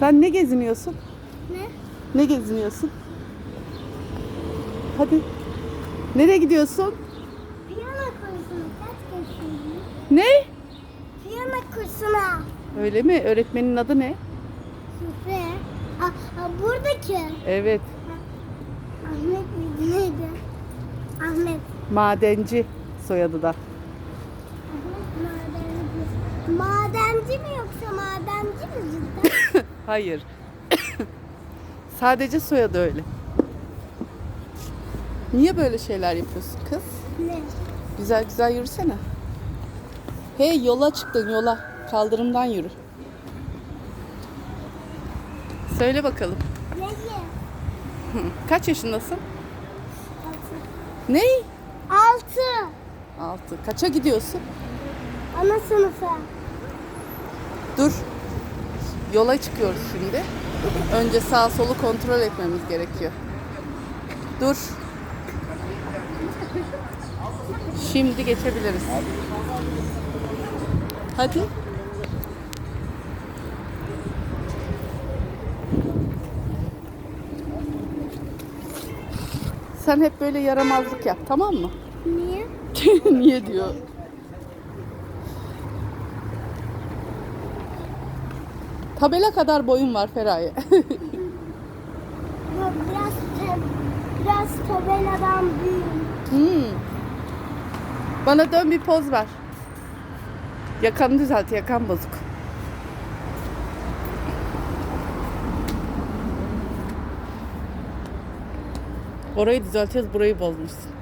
Sen ne geziniyorsun? Ne? Ne geziniyorsun? Hadi. Nereye gidiyorsun? Piyano kursuna kaç? Ne? Piyano kursuna. Öyle mi? Öğretmenin adı ne? Aa, buradaki. Evet. Ahmet miydi neydi? Ahmet. Madenci soyadı da. Ahmet madenci. Madenci mi yoksa madenci mi cidden? Hayır. Sadece soyadı öyle. Niye böyle şeyler yapıyorsun kız? ne? Güzel güzel yürüsene. Hey yola çıktın yola. Kaldırımdan yürü. Söyle bakalım. Kaç yaşındasın? Altı. Ne? Altı. Altı. Kaça gidiyorsun? Ana sınıfı. Dur. Yola çıkıyoruz şimdi. Önce sağ solu kontrol etmemiz gerekiyor. Dur. Şimdi geçebiliriz. Hadi. Sen hep böyle yaramazlık yap tamam mı? Niye? Niye diyor? Tabela kadar boyun var Feraye. Biraz te, biraz tabeladan büyük. Hmm. Bana dön bir poz ver. Yakanı düzelt, yakan bozuk. Orayı düzelteceğiz, burayı bozmuşsun.